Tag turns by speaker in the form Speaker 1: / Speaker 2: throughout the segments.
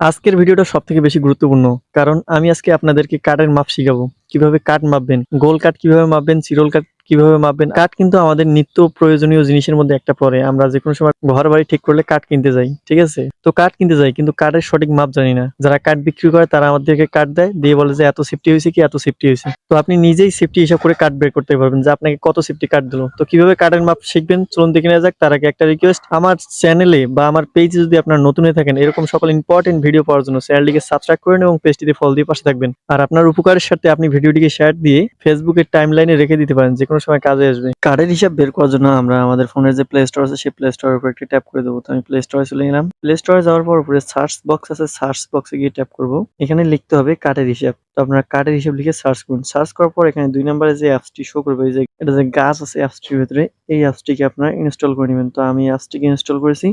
Speaker 1: আজকের ভিডিওটা সব থেকে বেশি গুরুত্বপূর্ণ, কারণ আমি আজকে আপনাদেরকে কাঠের মাপ শিখাবো। কীভাবে কাঠ মাপবেন গোল কাঠ কীভাবে মাপবেন চিরল কাঠ কীভাবে মাপবেন? কাঠ কিন্তু আমাদের নিত্য প্রয়োজনীয় জিনিসের মধ্যে একটা পরে আমরা যে কোনো সময় ঘর বাড়ি ঠিক করলে কাঠ কিনতে যাই, ঠিক আছে? তো কাঠ কিনতে যাই, কিন্তু কাঠের সঠিক মাপ জানি না। যারা কাঠ বিক্রি করে, তারা আমাদেরকে কাঠ দেয়, দিয়ে বলে যে, এত সেফটি হয়েছে কি? এত সেফটি হয়েছে। তো আপনি নিজেই সেফটি হিসাব করে কাঠ বের করতে পারবেন, যে আপনাকে কত সেফটি কাঠ দিলো। তো কীভাবে কাঠের মাপ শিখবেন? চলুন দেখে নেওয়া যাক। তার আগে একটা রিকোয়েস্ট আমার চ্যানেলে বা আমার পেজে যদি আপনার নতুন হয়ে থাকেন, এরকম সকল ইম্পর্টেন্ট ভিডিও পাওয়ার জন্য চ্যানেলটিকে সাবস্ক্রাইব করেন এবং পেজটিতে ফলো দিয়ে পাশে থাকবেন। আর আপনার উপকারের সাথে আপনি ভিডিওটিকে শেয়ার দিয়ে ফেসবুকের টাইম লাইনে রেখে দিতে পারেন। যে কোনো সময় কাজে আসবে। কার্ডের হিসাব বের করার জন্য আমরা আমাদের ফোনের যে প্লে স্টোর আছে, সেই প্লে স্টোরের উপর একটি ট্যাপ করে দেবো। তো আমি প্লে স্টোরে চলে গেলাম। প্লে স্টোরে যাওয়ার পর উপরে সার্চ বক্স আছে সার্চ বক্সে গিয়ে ট্যাপ করব। এখানে লিখতে হবে কার্ডের হিসাব। তো আপনারা কার্ডের হিসাব লিখে সার্চ করুন। সার্চ করার পর এখানে দুই নম্বরে যে অ্যাপসটি শো করবে যে এটা যে গাছ আছে অ্যাপসটির ভিতরে, এই অ্যাপসটিকে আপনারা ইনস্টল করে নেবেন। তো আমি অ্যাপসটিকে ইনস্টল করেছি।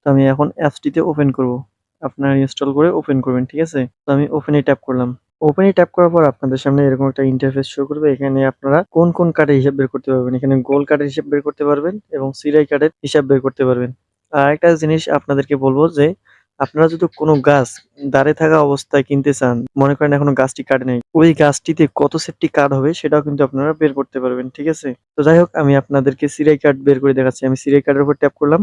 Speaker 1: তো আমি এখন অ্যাপসটিতে ওপেন করব। আপনারা ইনস্টল করে ওপেন করবেন, ঠিক আছে? তো আমি ওপেনে ট্যাপ করলাম। ওপেনে ট্যাপ করার পর আপনাদের সামনে এরকম একটা ইন্টারফেস শো করবে। এখানে আপনারা কোন কোন কার্ডের হিসাব বের করতে পারবেন? এখানে গোল কার্ডের হিসাব বের করতে পারবেন এবং সিরাই কার্ডের হিসাব বের করতে পারবেন। আর একটা জিনিস আপনাদেরকে বলব যে, আপনারা যদি কোনো গাছ দাঁড়িয়ে থাকা অবস্থায় কিনতে চান, মনে করেন এখনও গাছটি কাটে নেই, ওই গাছটিতে কত সেফটি কার্ড হবে সেটাও কিন্তু আপনারা বের করতে পারবেন, ঠিক আছে? তো যাই হোক, আমি আপনাদেরকে সিরাই কার্ড বের করে দেখাচ্ছি। আমি সিরাই কার্ডের উপর ট্যাপ করলাম।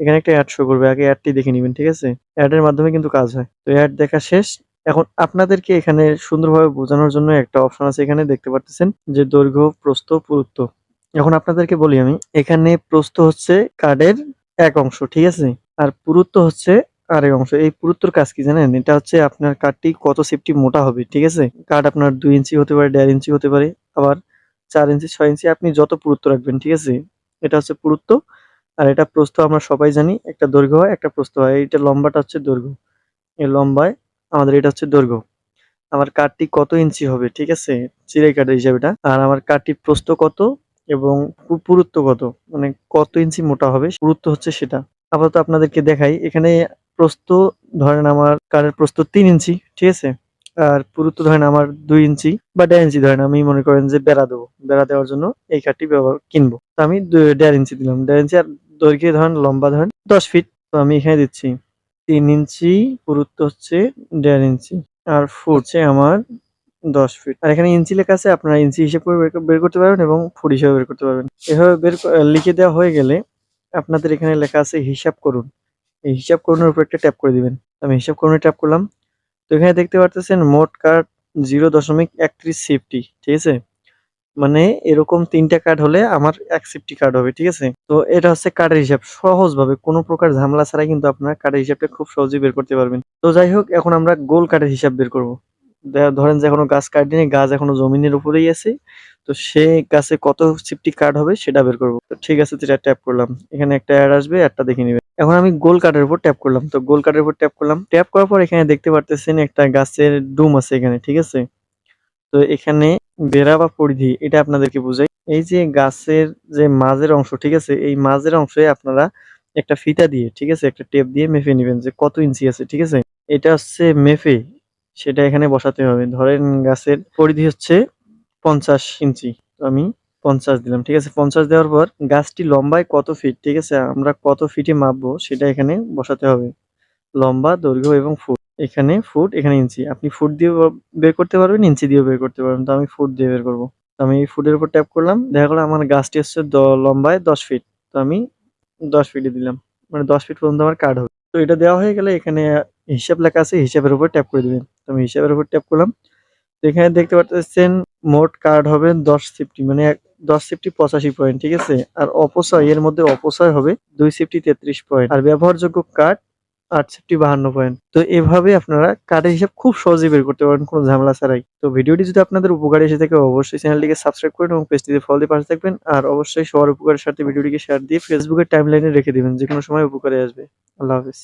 Speaker 1: এখানে একটা অ্যাড শো করবে। আগে অ্যাডটি দেখে নেবেন, ঠিক আছে? অ্যাডের মাধ্যমে কিন্তু কাজ হয়। তো অ্যাড দেখা শেষ। এখন আপনাদেরকে এখানে সুন্দরভাবে বোঝানোর জন্য একটা অপশন আছে এখানে দেখতে পাচ্ছেন যে দৈর্ঘ্য, প্রস্থ, পুরুত্ব। এখন আপনাদেরকে বলি আমি, এখানে প্রস্থ হচ্ছে কার্ডের এক অংশ, ঠিক আছে? আর পুরুত্ব হচ্ছে আরেক অংশ। এই পুরুত্বর কাজ কি জানেন? এটা হচ্ছে আপনার কার্ডটি কত সেফটি মোটা হবে, ঠিক আছে? কার্ড আপনার দুই ইঞ্চি হতে পারে, দেড় ইঞ্চি হতে পারে, আবার চার ইঞ্চি, ছয় ইঞ্চি, আপনি যত পুরুত্ব রাখবেন, ঠিক আছে? এটা হচ্ছে পুরুত্ব, আর এটা প্রস্থ আমরা সবাই জানি, একটা দৈর্ঘ্য হয়, একটা প্রস্থ হয়। এইটা লম্বাটা হচ্ছে দৈর্ঘ্য। এই লম্বায় আমাদের এটা হচ্ছে দৈর্ঘ্য। আমার কাঠটি কত ইঞ্চি হবে, ঠিক আছে? চিরাই কাঠের হিসাবে এটা। আর আমার কাঠটির প্রস্থ কত এবং পুরুত্ব কত? মানে কত ইঞ্চি মোটা হবে? পুরুত্ব হচ্ছে সেটা। আপাতত আপনাদেরকে দেখাই। এখানে প্রস্থ ধরেন আমার কাঠের প্রস্থ তিন ইঞ্চি, ঠিক আছে? আর পুরুত্ব ধরেন আমার দুই ইঞ্চি বা দেড় ইঞ্চি ধরেন। আমি মনে করেন যে বেড়া দেবো। বেড়া দেওয়ার জন্য এই কাঠটি ব্যবহার কিনবো। তো আমি দেড় ইঞ্চি দিলাম। দেড় ইঞ্চি আর দৈর্ঘ্যে ধরেন লম্বা ধরেন দশ ফিট। তো আমি এখানে দিচ্ছি। তিন ইঞ্চি, পুরুত্ব হচ্ছে দেড় ইঞ্চি। আর ফুট হচ্ছে আমার দশ ফিট। আর এখানে ইঞ্চি লেখা আছে, আপনারা ইঞ্চি হিসেব বের- করতে পারবেন এবং ফুট হিসেবে বের করতে পারবেন। এভাবে বের লিখে দেওয়া হয়ে গেলে আপনাদের এখানে লেখা আছে হিসাব করুন। এই হিসাব করুনের উপর একটা ট্যাপ করে দিবেন। আমি হিসাব করুনে ট্যাপ করলাম। তো এখানে দেখতে পারতেছেন মোট কার্ড জিরো দশমিক একত্রিশ সেফটি, ঠিক আছে? মানে এরকম তিনটা কার্ড হলে আমার এক সেফটি কার্ড হবে, ঠিক আছে? তো এটা হচ্ছে কার্ডের হিসাব। সহজ ভাবে কোনো প্রকার ঝামেলা ছাড়াই কিন্তু আপনার কার্ডের হিসাবটা খুব সহজেই বের করতে পারবেন। তো যাই হোক, এখন আমরা গোল কার্ডের হিসাব বের করব। ধরেন যে এখনও গাছ কাটিনি গাছ এখনও জমিনের উপরেই আছে। তো সে গাছে কত সেফটি কার্ড হবে সেটা বের করব। তো ঠিক আছে, যেটা ট্যাপ করলাম। এখানে একটা অ্যাড আসবে একটা দেখে নিবে এখন আমি গোল কার্ডের উপর ট্যাপ করলাম। তো গোল কার্ডের উপর ট্যাপ করলাম। ট্যাপ করার পর এখানে দেখতে পারতেছেন একটা গাছের ডুম আছে এখানে, ঠিক আছে? তো এখানে বেড়া বা পরিধি, এটা আপনাদেরকে বুঝাই। এই যে গাছের যে মাঝের অংশ, ঠিক আছে? এই মাঝের অংশে আপনারা একটা ফিতা দিয়ে, ঠিক আছে? একটা টেপ দিয়ে মেপে নেবেন যে কত ইঞ্চি আছে, ঠিক আছে? এটা হচ্ছে মেপে, সেটা এখানে বসাতে হবে। ধরেন গাছের পরিধি হচ্ছে পঞ্চাশ ইঞ্চি। তো আমি পঞ্চাশ দিলাম, ঠিক আছে? পঞ্চাশ দেওয়ার পর গাছটি লম্বায় কত ফিট ঠিক আছে? আমরা কত ফিটে মাপবো, সেটা এখানে বসাতে হবে। লম্বা, দৈর্ঘ্য এবং ফুট এখানে ফুট এখানে ইঞ্চি। আপনি ফুট দিয়ে বের করতে পারবেন, ইঞ্চি দিয়েও বের করতে পারবেন। তো আমি ফুট দিয়ে বের করব। তো আমি ফুটের উপর ট্যাপ করলাম। দেখা গেলো আমার গাছটি হচ্ছে লম্বায় দশ ফিট তো আমি দশ ফিটে দিলাম। মানে দশ ফিট পর্যন্ত আমার কার্ড হবে তো এটা দেওয়া হয়ে গেলে এখানে হিসাব লেখা আছে, হিসাবের উপর ট্যাপ করে দিবেন। তো আমি হিসাবের উপর ট্যাপ করলাম। তো এখানে দেখতে পাচ্ছেন, মোট কার্ড হবে দশ সিফটি মানে দশ সিফটি পঁচাশি পয়েন্ট ঠিক আছে? আর অপচয়, এর মধ্যে অপচয় হবে দুই সিফটি তেত্রিশ পয়েন্ট আর ব্যবহারযোগ্য কার্ড আট সিফটি বাহান্ন পয়েন্ট তো এভাবে আপনারা কার্ডের হিসাব খুব সহজে বের করতে পারেন কোনো ঝামেলা ছাড়াই। তো ভিডিওটি যদি আপনাদের উপকারে এসে থাকে, অবশ্যই চ্যানেলটিকে সাবস্ক্রাইব করুন এবং পেজটিতে ফল দিয়ে পাশে থাকবেন। আর অবশ্যই সবার উপকারের সাথে ভিডিওটিকে শেয়ার দিয়ে ফেসবুকের টাইমলাইনে রেখে দেবেন যে কোনো সময় উপকারে আসবে। আল্লাহ হাফিজ।